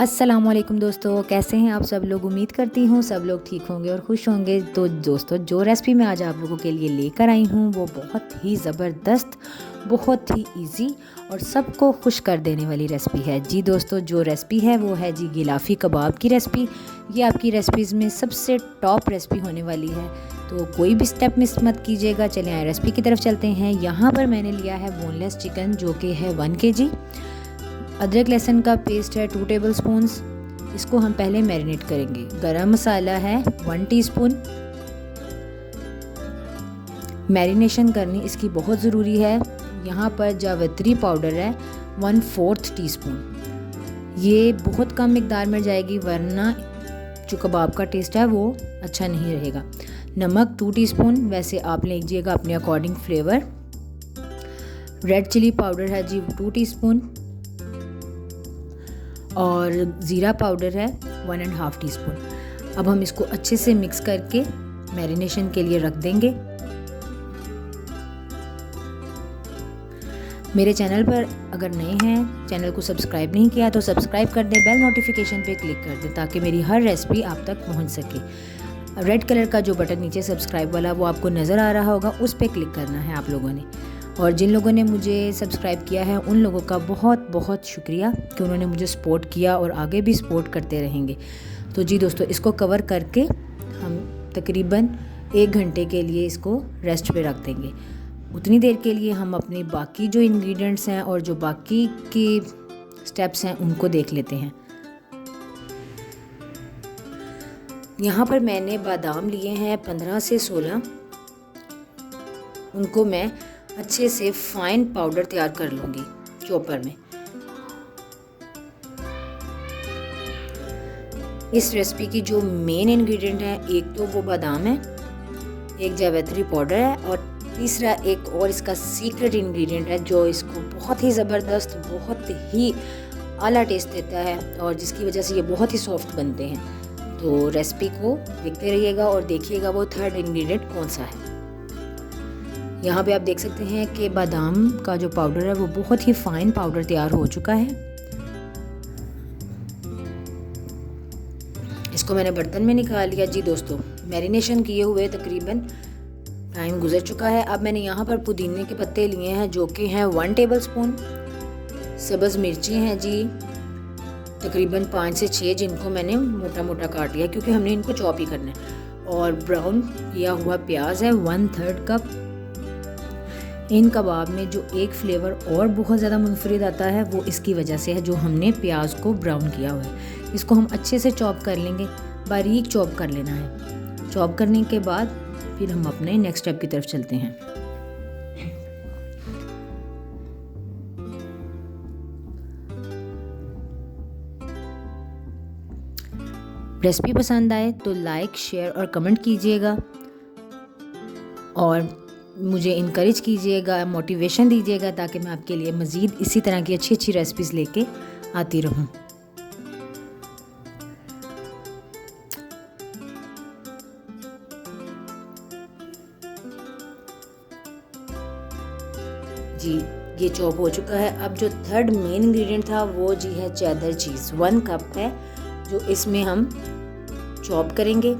अस्सलाम वालेकुम दोस्तों, कैसे हैं आप सब लोग? उम्मीद करती हूँ सब लोग ठीक होंगे और खुश होंगे। तो दोस्तों, जो रेसिपी मैं आज आप लोगों के लिए लेकर आई हूँ, वो बहुत ही ज़बरदस्त, बहुत ही इजी और सबको खुश कर देने वाली रेसिपी है। जी दोस्तों, जो रेसिपी है वो है जी गिलाफ़ी कबाब की रेसिपी ये आपकी रेसिपीज़ में सबसे टॉप रेसिपी होने वाली है। तो कोई भी स्टेप मिस मत कीजिएगा। चलें आए रेसिपी की तरफ़ चलते हैं। यहाँ पर मैंने लिया है बोनलेस चिकन जो कि है वन के जी अदरक लहसुन का पेस्ट है टू टेबल स्पून्स इसको हम पहले मैरिनेट करेंगे। गरम मसाला है वन टीस्पून मैरिनेशन करनी इसकी बहुत ज़रूरी है। यहाँ पर जावित्री पाउडर है वन फोर्थ टी स्पून ये बहुत कम मकदार में जाएगी, वरना जो कबाब का टेस्ट है वो अच्छा नहीं रहेगा। नमक टू टीस्पून वैसे आप ले लीजिएगा अपने according flavour red chilli powder है जी टू टीस्पून और ज़ीरा पाउडर है one and half teaspoon अब हम इसको अच्छे से मिक्स करके मैरिनेशन के लिए रख देंगे। मेरे चैनल पर अगर नए हैं, चैनल को सब्सक्राइब नहीं किया तो सब्सक्राइब कर दें बेल नोटिफिकेशन पे क्लिक कर दें ताकि मेरी हर रेसिपी आप तक पहुँच सके। रेड कलर का जो बटन नीचे सब्सक्राइब वाला, वो आपको नज़र आ रहा होगा, उस पर क्लिक करना है आप लोगों ने। और जिन लोगों ने मुझे सब्सक्राइब किया है, उन लोगों का बहुत बहुत शुक्रिया कि उन्होंने मुझे सपोर्ट किया और आगे भी सपोर्ट करते रहेंगे। तो जी दोस्तों, इसको कवर करके हम तकरीबन एक घंटे के लिए इसको रेस्ट पे रख देंगे। उतनी देर के लिए हम अपनी बाकी जो इंग्रेडिएंट्स हैं और जो बाकी की स्टेप्स हैं, उनको देख लेते हैं। यहाँ पर मैंने बादाम लिए हैं, पंद्रह से सोलह। उनको मैं अच्छे से फाइन पाउडर तैयार कर लूँगी चॉपर में। इस रेसिपी की जो मेन इंग्रेडिएंट है, एक तो वो बादाम है, एक जावित्री पाउडर है और तीसरा एक और इसका सीक्रेट इंग्रेडिएंट है जो इसको बहुत ही ज़बरदस्त, बहुत ही आला टेस्ट देता है और जिसकी वजह से ये बहुत ही सॉफ्ट बनते हैं। तो रेसिपी को देखते रहिएगा और देखिएगा वो थर्ड इंग्रेडिएंट कौन सा है। यहाँ पे आप देख सकते हैं कि बादाम का जो पाउडर है वो बहुत ही फाइन पाउडर तैयार हो चुका है। इसको मैंने बर्तन में निकाल लिया जी दोस्तों। मैरिनेशन किए हुए तकरीबन टाइम गुजर चुका है। अब मैंने यहाँ पर पुदीने के पत्ते लिए हैं जो कि हैं वन टेबल स्पून सब्ज़ मिर्ची हैं जी। तकरीबन पाँच से छः जिनको मैंने मोटा मोटा काट लिया क्योंकि हमने इनको चॉप ही करना है। और ब्राउन किया हुआ प्याज है वन थर्ड कप इन कबाब में जो एक फ्लेवर और बहुत ज़्यादा मुनफरद आता है, वो इसकी वजह से है जो हमने प्याज को ब्राउन किया हुआ है। इसको हम अच्छे से चॉप कर लेंगे। बारीक चॉप कर लेना है। चॉप करने के बाद फिर हम अपने नेक्स्ट स्टेप की तरफ़ चलते हैं। रेसिपी पसंद आए तो लाइक, शेयर और कमेंट कीजिएगा। और मुझे इनक्रेज कीजिएगा मोटिवेशन दीजिएगा ताकि मैं आपके लिए मज़ीद इसी तरह की अच्छी अच्छी रेसिपीज़ लेके आती रहूँ। जी, ये चॉप हो चुका है। अब जो थर्ड मेन इंग्रेडिएंट था वो जी है चैदर चीज़ वन कप है, जो इसमें हम चॉप करेंगे।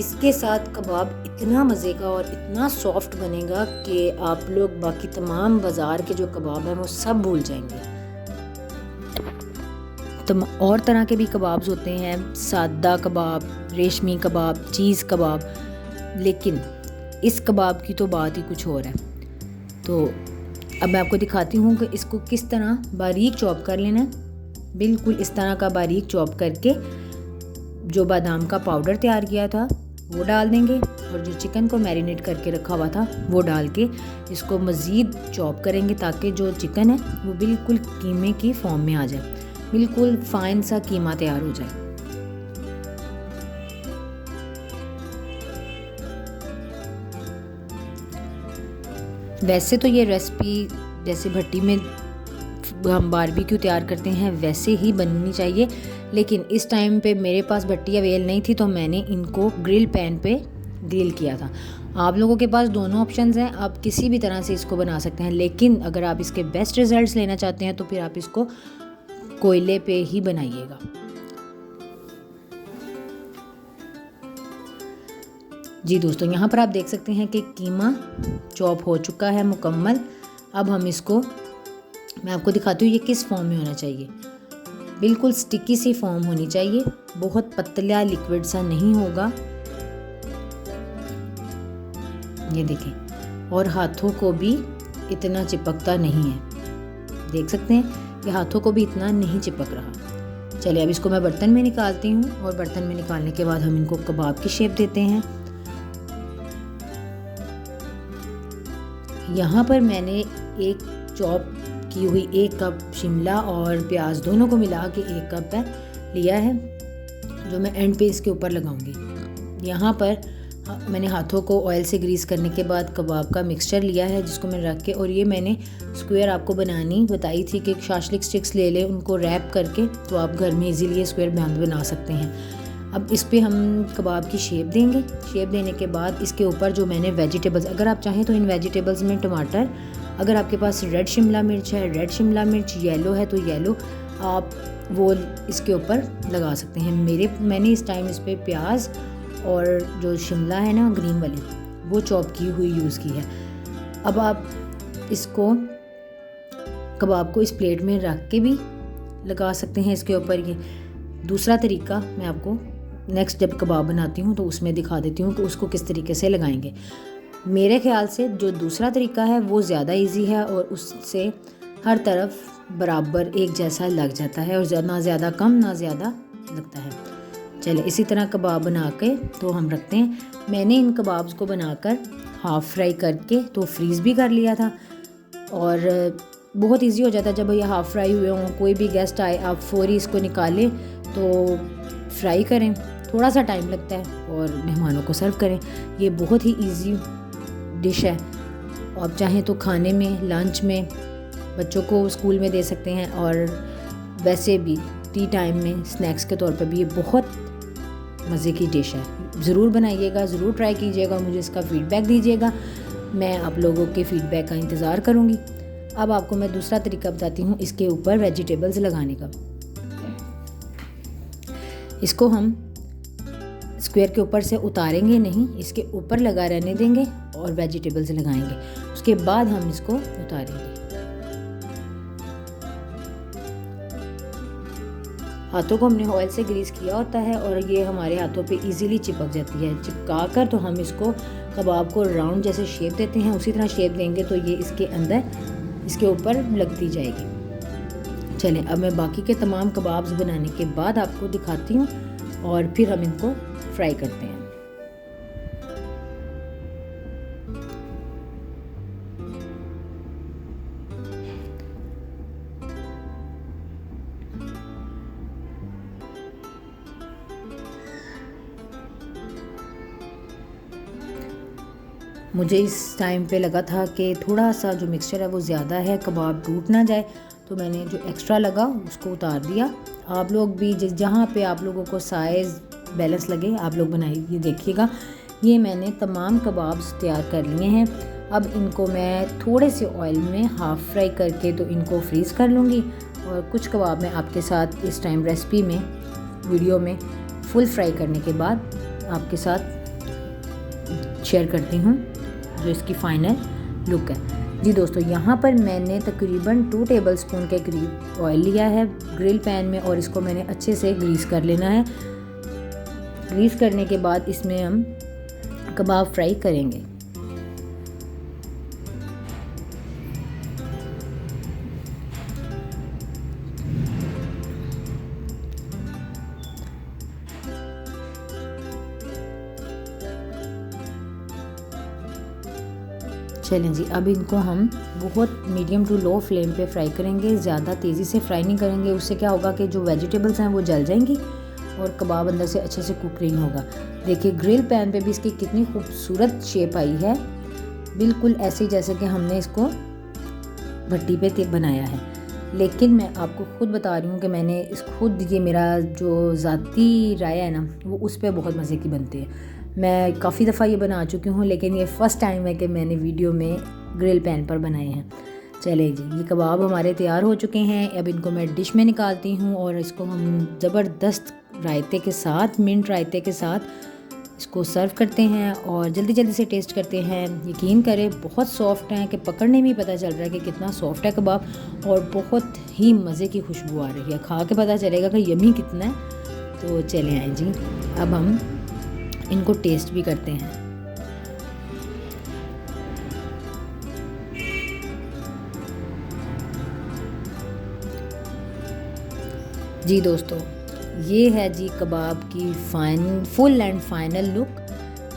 इसके साथ कबाब इतना मज़े का और इतना सॉफ्ट बनेगा कि आप लोग बाकी तमाम बाज़ार के जो कबाब हैं वो सब भूल जाएँगे। तो और तरह के भी कबाब्स होते हैं, सादा कबाब, रेशमी कबाब, चीज़ कबाब, लेकिन इस कबाब की तो बात ही कुछ और है। तो अब मैं आपको दिखाती हूँ कि इसको किस तरह बारीक चॉप कर लेना बिल्कुल इस तरह का बारीक चॉप करके जो बादाम का पाउडर तैयार किया था वो डाल देंगे और जो चिकन को मैरिनेट करके रखा हुआ था, वो डाल के इसको मज़ीद चॉप करेंगे ताकि जो चिकन है, वो बिल्कुल कीमे की फॉर्म में आ जाए। बिल्कुल फाइन सा कीमा तैयार हो जाए। वैसे तो ये रेसिपी जैसे भट्टी में हम बारबेक्यू तैयार करते हैं, वैसे ही बननी चाहिए। लेकिन इस टाइम पे मेरे पास भट्टी अवेल नहीं थी तो मैंने इनको ग्रिल पैन पे ग्रिल किया था। आप लोगों के पास दोनों ऑप्शंस हैं, आप किसी भी तरह से इसको बना सकते हैं। लेकिन अगर आप इसके बेस्ट रिजल्ट्स लेना चाहते हैं तो फिर आप इसको कोयले पे ही बनाइएगा। जी दोस्तों, यहाँ पर आप देख सकते हैं कि कीमा चॉप हो चुका है मुकम्मल। अब हम इसको मैं आपको दिखाती हूँ ये किस फॉर्म में होना चाहिए। बिल्कुल स्टिकी सी फॉर्म होनी चाहिए। बहुत पतला लिक्विड सा नहीं होगा। ये देखें, और हाथों को भी इतना चिपकता नहीं है। देख सकते हैं कि हाथों को भी इतना नहीं चिपक रहा। चलिए अब इसको मैं बर्तन में निकालती हूँ, और बर्तन में निकालने के बाद हम इनको कबाब की शेप देते हैं। यहाँ पर मैंने एक चॉप की हुई एक कप शिमला और प्याज दोनों को मिला के एक कप है लिया है, जो मैं एंड पे इसके ऊपर लगाऊँगी। यहाँ पर मैंने हाथों को ऑयल से ग्रीस करने के बाद कबाब का मिक्सचर लिया है, जिसको मैंने रख के, और ये मैंने स्क्वायर आपको बनानी, बताई थी कि शाशलिक स्टिक्स ले लें, उनको रैप करके तो आप घर में इजीली स्क्वायर बैंड बना सकते हैं। अब इस पर हम कबाब की शेप देंगे। शेप देने के बाद इसके ऊपर जो मैंने वेजिटेबल्स अगर आप चाहें तो इन वेजिटेबल्स में टमाटर अगर आपके पास रेड शिमला मिर्च है रेड शिमला मिर्च येलो है तो येलो आप वो इसके ऊपर लगा सकते हैं। मेरे, मैंने इस टाइम इस पर प्याज और जो शिमला है ना ग्रीन वाली, वो चॉप की हुई यूज़ की है। अब आप इसको कबाब को इस प्लेट में रख के भी लगा सकते हैं इसके ऊपर ये। दूसरा तरीका मैं आपको नेक्स्ट जब कबाब बनाती हूँ तो उसमें दिखा देती हूँ कि उसको किस तरीके से लगाएँगे। मेरे ख्याल से जो दूसरा तरीका है, वो ज़्यादा इजी है और उससे हर तरफ़ बराबर एक जैसा लग जाता है और ना ज़्यादा कम, ना ज़्यादा लगता है। चले इसी तरह कबाब बना के तो हम रखते हैं। मैंने इन कबाब्स को बनाकर हाफ़ फ्राई करके तो फ्रीज़ भी कर लिया था और बहुत इजी हो जाता है। जब ये हाफ़ फ्राई हुए हों, कोई भी गेस्ट आए, आप फौरी इसको निकालें तो फ्राई करें। थोड़ा सा टाइम लगता है और मेहमानों को सर्व करें। ये बहुत ही इजी डिश है। आप चाहें तो खाने में लंच में, बच्चों को स्कूल में दे सकते हैं और वैसे भी टी टाइम में स्नैक्स के तौर पर भी ये बहुत मज़े की डिश है। ज़रूर बनाइएगा, ज़रूर ट्राई कीजिएगा मुझे इसका फ़ीडबैक दीजिएगा। मैं आप लोगों के फ़ीडबैक का इंतज़ार करूँगी। अब आपको मैं दूसरा तरीका बताती हूँ, इसके ऊपर वेजिटेबल्स लगाने का। इसको हम स्क्वायर के ऊपर से उतारेंगे नहीं, इसके ऊपर लगा रहने देंगे और वेजिटेबल्स लगाएँगे। उसके बाद हम इसको उतारेंगे। हाथों को हमने ऑयल से ग्रीस किया होता है और ये हमारे हाथों पे इजीली चिपक जाती है। चिपका कर तो हम इसको कबाब को राउंड जैसे शेप देते हैं, उसी तरह शेप देंगे तो ये इसके अंदर, इसके ऊपर लगती जाएगी। चलें, अब मैं बाकी के तमाम कबाब्स बनाने के बाद आपको दिखाती हूँ और फिर हम इनको फ्राई करते हैं। मुझे इस टाइम पे लगा था कि थोड़ा सा जो मिक्सचर है वो ज़्यादा है, कबाब टूट ना जाए तो मैंने जो एक्स्ट्रा लगा उसको उतार दिया। आप लोग भी जिस जहाँ पे आप लोगों को साइज़ बैलेंस लगे, आप लोग बनाइए देखिएगा। ये मैंने तमाम कबाब्स तैयार कर लिए हैं। अब इनको मैं थोड़े से ऑयल में हाफ़ फ्राई करके तो इनको फ्रीज़ कर लूँगी और कुछ कबाब मैं आपके साथ इस टाइम रेसिपी में वीडियो में फुल फ्राई करने के बाद आपके साथ शेयर करती हूँ, जो इसकी फ़ाइनल लुक है। जी दोस्तों, यहाँ पर मैंने तकरीबन टू टेबल स्पून के करीब ऑयल लिया है ग्रिल पैन में, और इसको मैंने अच्छे से ग्रीस कर लेना है। ग्रीस करने के बाद इसमें हम कबाब फ्राई करेंगे। चलें जी। अब इनको हम बहुत मीडियम टू लो फ्लेम पे फ्राई करेंगे, ज़्यादा तेज़ी से फ्राई नहीं करेंगे। उससे क्या होगा कि जो वेजिटेबल्स हैं वो जल जाएँगी और कबाब अंदर से अच्छे से कुक नहीं होगा। देखिए ग्रिल पैन पे भी इसकी कितनी खूबसूरत शेप आई है। बिल्कुल ऐसे जैसे कि हमने इसको भट्टी पे बनाया है। लेकिन मैं आपको खुद बता रही हूँ कि मैंने इस खुद ये मेरा जो ज़ाती राय है ना, वो उस पर बहुत मज़े की बनती है। मैं काफ़ी दफ़ा ये बना चुकी हूँ, लेकिन ये फ़र्स्ट टाइम है कि मैंने वीडियो में ग्रिल पैन पर बनाए हैं। चले जी, ये कबाब हमारे तैयार हो चुके हैं। अब इनको मैं डिश में निकालती हूँ और इसको हम ज़बरदस्त रायते के साथ मिंट रायते के साथ इसको सर्व करते हैं और जल्दी जल्दी से टेस्ट करते हैं। यकीन करें, बहुत सॉफ्ट हैं कि पकड़ने में पता चल रहा है कि कितना सॉफ्ट है कबाब और बहुत ही मज़े की खुशबू आ रही है। खा के पता चलेगा कि यमी कितना है। तो चले आए जी, अब हम इनको टेस्ट भी करते हैं। जी दोस्तों, ये है जी कबाब की fine full and final look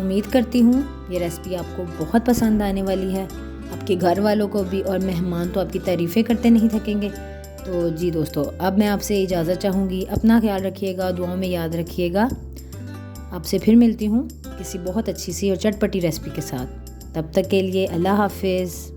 उम्मीद करती हूँ ये रेसिपी आपको बहुत पसंद आने वाली है। आपके घर वालों को भी और मेहमान तो आपकी तारीफ़ें करते नहीं थकेंगे। तो जी दोस्तों, अब मैं आपसे इजाज़त चाहूँगी। अपना ख्याल रखिएगा, दुआओं में याद रखिएगा। आपसे फिर मिलती हूँ किसी बहुत अच्छी सी और चटपटी रेसिपी के साथ। तब तक के लिए अल्लाह हाफिज़।